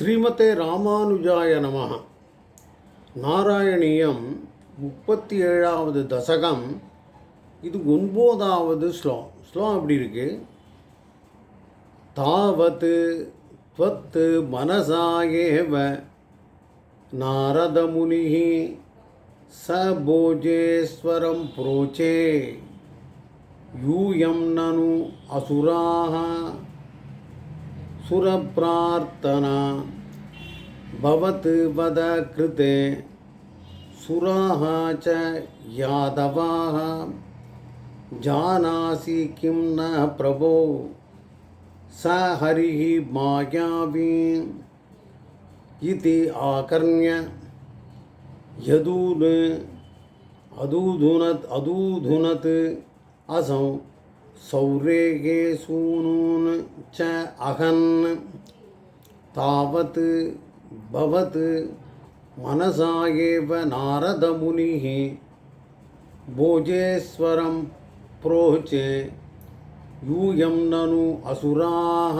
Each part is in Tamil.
ஸ்ரீமதே ராமானுஜாய நமः நாராயணியம் முப்பத்தி ஏழாவது தசகம் இது ஒன்பதாவது ஸ்லோகம் ஸ்லோகம் எப்படி இருக்கு தாவத்து त्वत् मनसा एव नारदमुनिः स भोजेश्वरं प्रोचे यूयं ननु असुराः सुरप्रार्थना भवत् वद कृते। सुराः च यादवाः। जानासि किं न प्रभो। स हरिः मायावी इति आकर्ण्य। यदून् अदूधुनत् अदूधुनत् असौ सौरेगे सूनून् च अहन् तावत् भवत् मनसा एव नारदमुनिः भोजेश्वरं प्रोचे यूयं ननु असुराः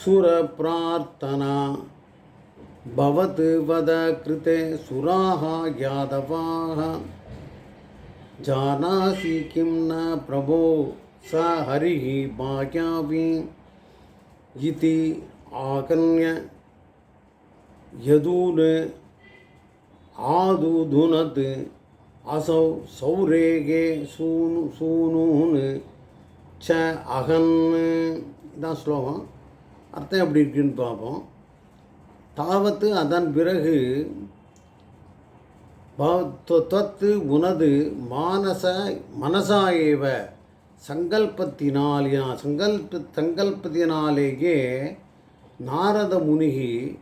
सुरप्रार्थना भवत् वद कृते सुराः यादवाः जानासि किं न प्रभो स हरिः मायावी इति आकर्ण्य यदून् आदुधुनत् असौ सौरेगे सूनु सूनून् ச அகன் தான் ஸ்லோகம் அர்த்தம் எப்படி இருக்குன்னு பார்ப்போம் தாவத்து அதன் பிறகு ப- உனது மானச மனசாயேவ சங்கல்பத்தினாலியா சங்கல்ப சங்கல்பத்தினாலேயே நாரத முனிகி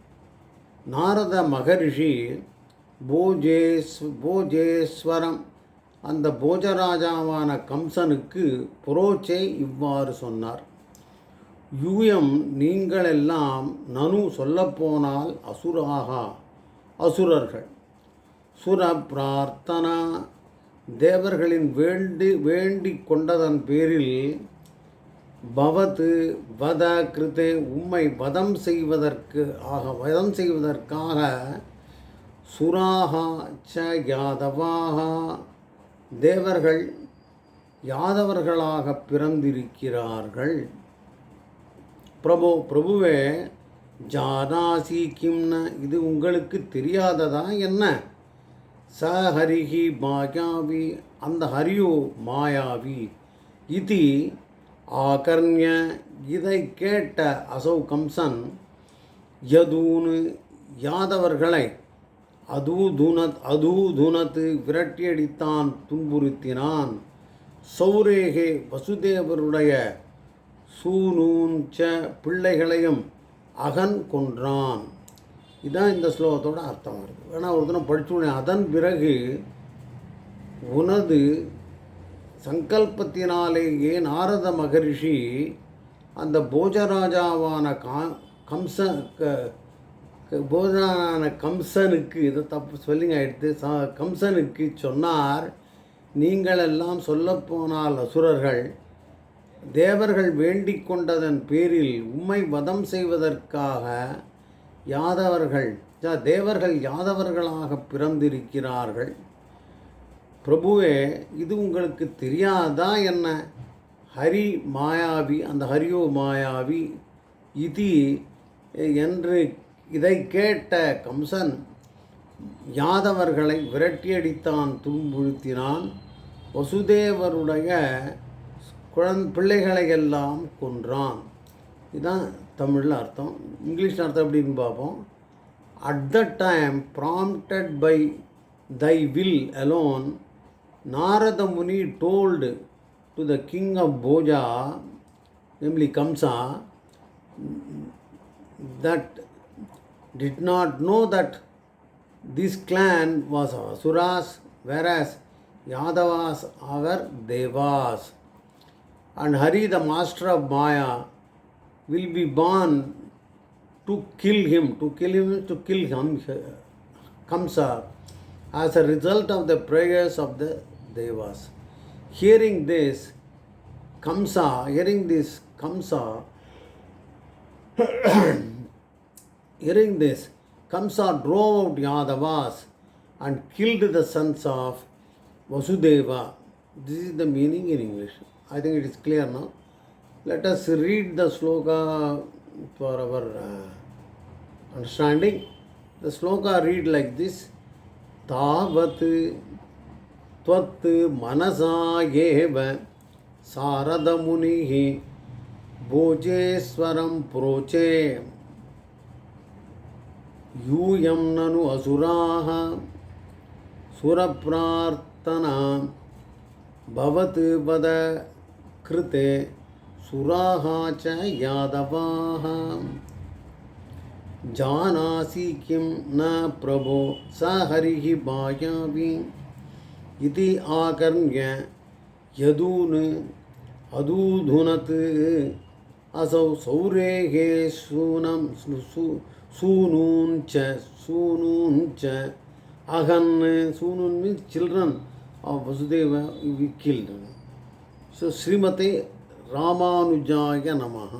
நாரத மகரிஷி போஜேஸ் போஜேஸ்வரம் அந்த போஜராஜாவான கம்சனுக்கு புரோச்சே இவ்வாறு சொன்னார். யூயம் நீங்களெல்லாம் நனு சொல்லப்போனால் அசுராகா அசுரர்கள். சுர பிரார்த்தனா தேவர்களின் வேண்டி வேண்டி கொண்டதன் பேரில் பவது வத கிருதே உம்மை வதம் செய்வதற்கு ஆக வதம் செய்வதற்காக சுராகா ச யாதவாகா. தேவர்கள் யாதவர்களாக பிறந்திருக்கிறார்கள். பிரபு பிரபுவே ஜாதாசி கிம்ன இது உங்களுக்கு தெரியாததா என்ன? ச ஹரிஹி மாயாவி அந்த ஹரியோ மாயாவி. இது ஆகர்ணிய இதை கேட்ட அசௌ கம்சன் யதூனு யாதவர்களை அதூதுனத் அதூதுனத்து விரட்டியடித்தான் துன்புறுத்தினான். சௌரேகே வசுதேவருடைய சூனூஞ்ச பிள்ளைகளையும் அகன் கொன்றான். இதுதான் இந்த ஸ்லோகத்தோட அர்த்தம் வருது ஏன்னா ஒரு தினம் படிச்சுடனே அதன் பிறகு உனது சங்கல்பத்தினாலேயே நாரத மகரிஷி அந்த போஜராஜாவான கா கம்ச க- க- போஜரான கம்சனுக்கு இதை தப்பு ஸ்பெல்லிங் ஆகிடுத்து ச கம்சனுக்கு சொன்னார் நீங்களெல்லாம் சொல்லப்போனால் அசுரர்கள் தேவர்கள் வேண்டிக் கொண்டதன் பேரில் உம்மை வதம் செய்வதற்காக யாதவர்கள் தேவர்கள் யாதவர்களாக பிறந்திருக்கிறார்கள்? பிரபுவே இது உங்களுக்கு தெரியாதா என்ன? ஹரி மாயாவி அந்த ஹரியோ மாயாவி இது என்று இதை கேட்ட கம்சன் யாதவர்களை விரட்டியடித்தான் துன்புறுத்தினான் வசுதேவருடைய குழந் பிள்ளைகளை எல்லாம் கொன்றான். இதுதான் தமிழில் அர்த்தம் இங்கிலீஷ் அர்த்தம் எப்படின்னு பார்ப்போம் at the time prompted by thy will alone Narada Muni told to the king of Bhoja namely Kamsa, that did not know that this clan was Asuras, whereas Yadavas are Devas. And Hari, the master of Maya, will be born to kill him, to kill him, to kill him, Kamsa, as a result of the prayers of the Devas. Hearing this, Kamsa, hearing this, Kamsa Hearing this, Kamsa drove out Yadavas and killed the sons of Vasudeva. This is the meaning in English. I think it is clear now. Let us read the sloka for our uh, understanding. The sloka read like this Tavat त्वत् मनसा एव शारदमुनिः भोजेश्वरं प्रोचे यूयं ननु असुराः सुरप्रार्थना भवत् वद कृते सुराः च यादवाः जानासि किं न प्रभो, स हरिः मायावी इति आकर्ण्य यदून् अदूधुनत् असौ सौरेः सूनं सू- सूनून् च सूनून् च अहन्, सूनून् means children of Vasudeva, we killed. So ராமானுஜாய நமகா